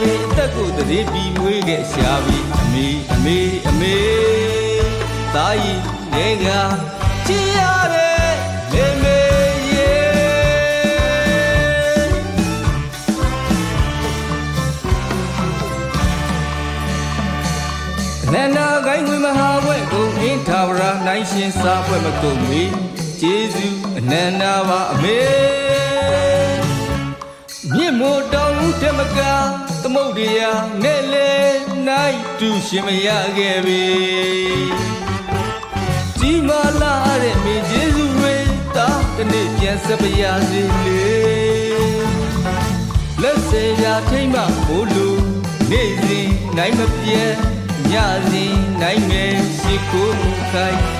ပြီအသက်ကိုတရေပြီးမွေးခဲ့ရှာပြီအမေအမေအမေသားကြီးနေကကြည်ရတဲ့မေမေရေနန္ဒာကိုင်းဝင်မဟာဘွဲ့ကိုအင်းထာဝရနိုင်ရှင်စားဘွဲ့မကုန်မီကျေးဇူးအနန္ဒာပါအမေ မြင့်မို့တောင်ဦးတမကသမုတ်တရားနဲ့လေနိုင်တူရှင်မရခဲ့ပြီကြီးမာလာတဲ့မိကျေးဇူးတွေတာတနေ့ပြန်ဆက်ပါရစေလေလက်စေရာထိမ့်မမို့လို့နေ့စဉ်နိုင်မပြတ်ညစဉ်နိုင်မယ်ရှိခိုးမှုခိုင်းကြောလျက်ပါမေ